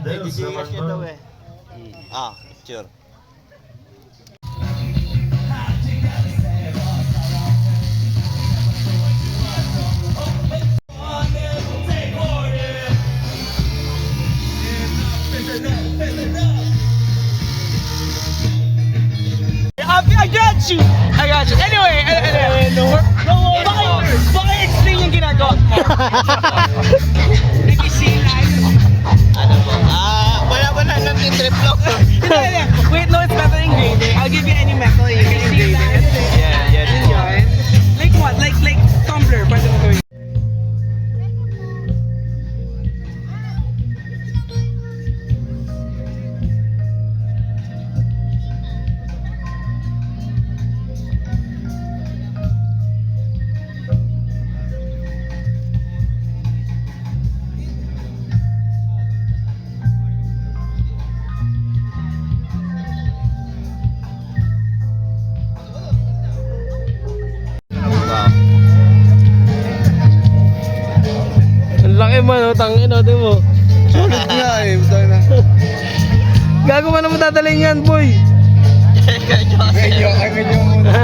Dells ka daw eh. Ah, sure. I, I got you! I got you. Anyway, anyway, no, no, baka, baka explain yung ginagawa mo. Nagisilan. entre flojos. no, es Man, oh, tangin natin mo. Sulit nga eh. Butang na. Gago ka na mo dadalhin yan, boy. Medyo, medyo muna.